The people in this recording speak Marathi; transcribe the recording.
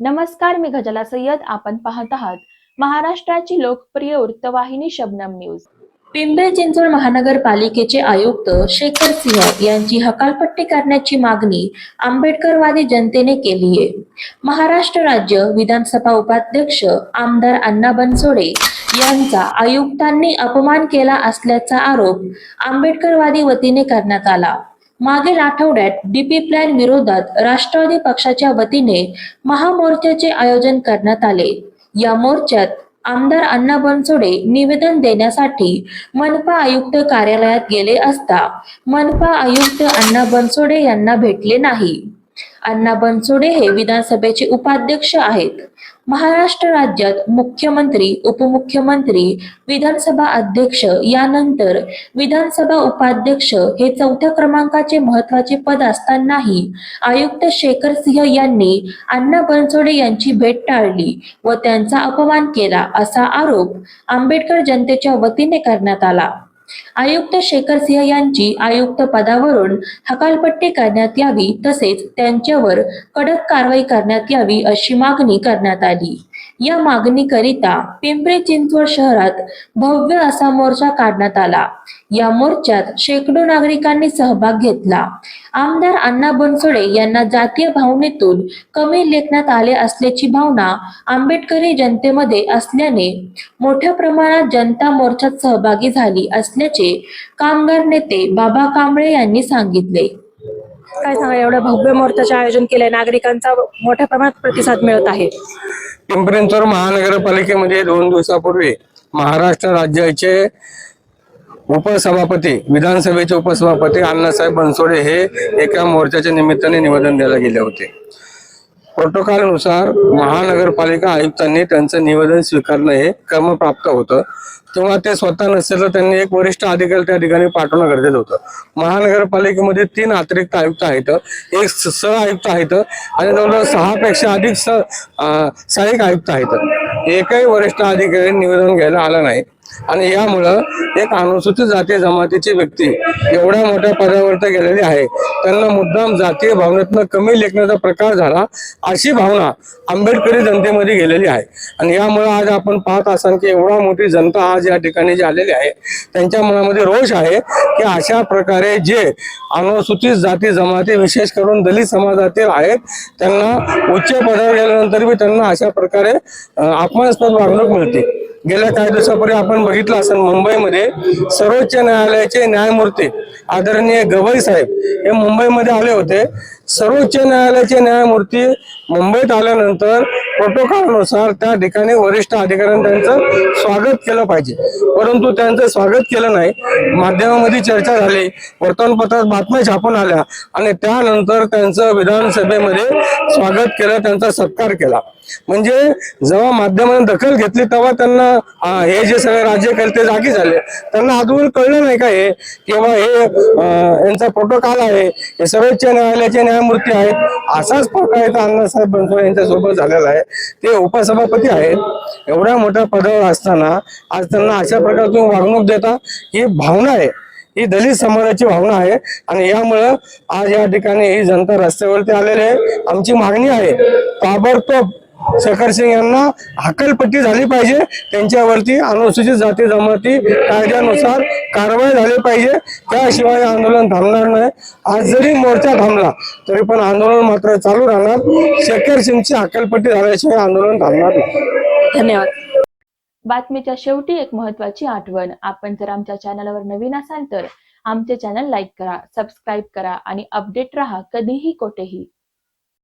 नमस्कार मी गजला सय्यद. आपण पाहत आहात महाराष्ट्राची लोकप्रिय वृत्तवाहिनी शबनम न्यूज. पिंपरी चिंचवड महानगरपालिकेचे आयुक्त शेखर सिंह यांची हकालपट्टी करण्याची मागणी आंबेडकरवादी जनतेने केली आहे. महाराष्ट्र राज्य विधानसभा उपाध्यक्ष आमदार अण्णा बनसोडे यांचा आयुक्तांनी अपमान केला असल्याचा आरोप आंबेडकरवादी वतीने करण्यात आला. मागील आठवड्यात डीपी प्लॅन विरोधात राष्ट्रवादी पक्षाच्या वतीने महामोर्चाचे आयोजन करण्यात आले. या मोर्चात आमदार अण्णा बनसोडे निवेदन देण्यासाठी मनपा आयुक्त कार्यालयात गेले असता मनपा आयुक्त अण्णा बनसोडे यांना भेटले नाही. अण्णा बनसोडे हे विधानसभेचे उपाध्यक्ष आहेत. महाराष्ट्र राज्यात मुख्यमंत्री उपमुख्यमंत्री विधानसभा अध्यक्ष यानंतर विधानसभा उपाध्यक्ष हे चौथ्या क्रमांकाचे महत्त्वाचे पद असतानाही आयुक्त शेखर सिंह यांनी अण्णा बनसोडे यांची भेट टाळली व त्यांचा अपमान केला असा आरोप आंबेडकर जनतेच्या वतीने करण्यात आला. आयुक्त शेखर सिंह यांची आयुक्त पदावरून हकालपट्टी करण्यात यावी तसेच त्यांच्यावर कडक कारवाई करण्यात यावी अशी मागणी करण्यात आली. या मागणीकरिता पिंपरी चिंचवड शहरात भव्य असा मोर्चा काढण्यात आला. या मोर्चात शेकडो नागरिकांनी सहभाग घेतला. आमदार अण्णा बनसोडे यांना जातीय भावनेतून कमी लेखण्यात आले असल्याची भावना आंबेडकरी जनतेमध्ये असल्याने मोठ्या प्रमाणात जनता मोर्चात सहभागी झाली असल्याचे कामगार नेते बाबा कांबळे यांनी सांगितले. काय सांगा एवढं भव्य मोर्चाचे आयोजन केलंय. नागरिकांचा मोठ्या प्रमाणात प्रतिसाद मिळत आहे. पिंपरी चिंचवड महानगरपालिकेमध्ये दोन दिवसापूर्वी महाराष्ट्र राज्याचे उपसभापती विधानसभेचे उपसभापती अण्णासाहेब बनसोडे हे एका मोर्चाच्या निमित्ताने निवेदन द्यायला गेले होते. प्रोटोकॉलनुसार महानगरपालिका आयुक्तांनी त्यांचं निवेदन स्वीकारलं हे क्रमप्राप्त होतं. तेव्हा ते स्वतः नसेल तर त्यांनी एक वरिष्ठ अधिकारी त्या ठिकाणी पाठवणं गरजेचं होतं. महानगरपालिकेमध्ये तीन अतिरिक्त आयुक्त आहेत एक सह आयुक्त आहेत आणि जवळजवळ सहापेक्षा अधिक स सहाय्यक आयुक्त आहेत. एकही वरिष्ठ अधिकारी निवेदन घ्यायला आलं नाही. आणि यामुळं एक अनुसूचित जाती जमातीची व्यक्ती एवढ्या मोठ्या पदावर गेलेली आहे. त्यांना मुद्दाम जातीय भावनेतनं कमी लेखण्याचा प्रकार झाला अशी भावना आंबेडकरी जनतेमध्ये गेलेली आहे. आणि यामुळे आज आपण पाहत असाल की एवढा मोठी जनता आज या ठिकाणी जी आलेली आहे त्यांच्या मनामध्ये रोष आहे की अशा प्रकारे जे अनुसूचित जाती जमाती विशेष करून दलित समाजातील आहेत त्यांना उच्च पदावर गेल्यानंतर बी त्यांना अशा प्रकारे अपमानास्पद वागणूक मिळते. गेल्या काही दिवसापूर्वी आपण बघितलं असेल मुंबईमध्ये सर्वोच्च न्यायालयाचे न्यायमूर्ती आदरणीय गवई साहेब हे मुंबईमध्ये आले होते. सर्वोच्च न्यायालयाचे न्यायमूर्ती मुंबईत आल्यानंतर प्रोटोकॉलनुसार त्या ठिकाणी वरिष्ठ अधिकाऱ्यांनी त्यांचं स्वागत केलं पाहिजे. परंतु त्यांचं स्वागत केलं नाही. माध्यमामध्ये चर्चा झाली. वर्तमानपत्रात बातम्या छापून आल्या. आणि त्यानंतर त्यांचं विधानसभेमध्ये स्वागत केलं त्यांचा सत्कार केला. म्हणजे जेव्हा माध्यमाने दखल घेतली तेव्हा त्यांना हे जे सगळे राज्यकर्ते जागी झाले. त्यांना अजून कळलं नाही का हे? किंवा हे यांचा प्रोटोकॉल आहे. हे सर्वोच्च न्यायालयाचे न्यायमूर्ती आहेत. असाच प्रकार इथं अण्णासाहेब बनसोडे यांच्या सोबत झालेला आहे. ते उपसभापती आहेत. एवढ्या मोठ्या पदावर असताना आज त्यांना अशा प्रकारची वागणूक देता ही भावना आहे. ही दलित समाजाची भावना आहे. आणि यामुळं आज या ठिकाणी ही जनता रस्त्यावरती आलेली आहे. आमची मागणी आहे. ताबडतोब शेखर सिंग यांना हकलपट्टी झाली पाहिजे. त्यांच्यावरती अनुसूचित जाती जमाती कायद्यानुसार कारवाई झाली पाहिजे. त्याशिवाय आंदोलन थांबणार नाही. आज जरी मोर्चा थांबला तरी पण आंदोलन मात्र चालू राहणार. शेखर सिंगची हकलपट्टी झाल्याशिवाय आंदोलन थांबणार नाही. धन्यवाद. बातमीच्या शेवटी एक महत्वाची आठवण. आपण जर आमच्या चॅनलवर नवीन असाल तर आमचे चॅनल लाईक करा सबस्क्राईब करा आणि अपडेट राहा कधीही कोठेही.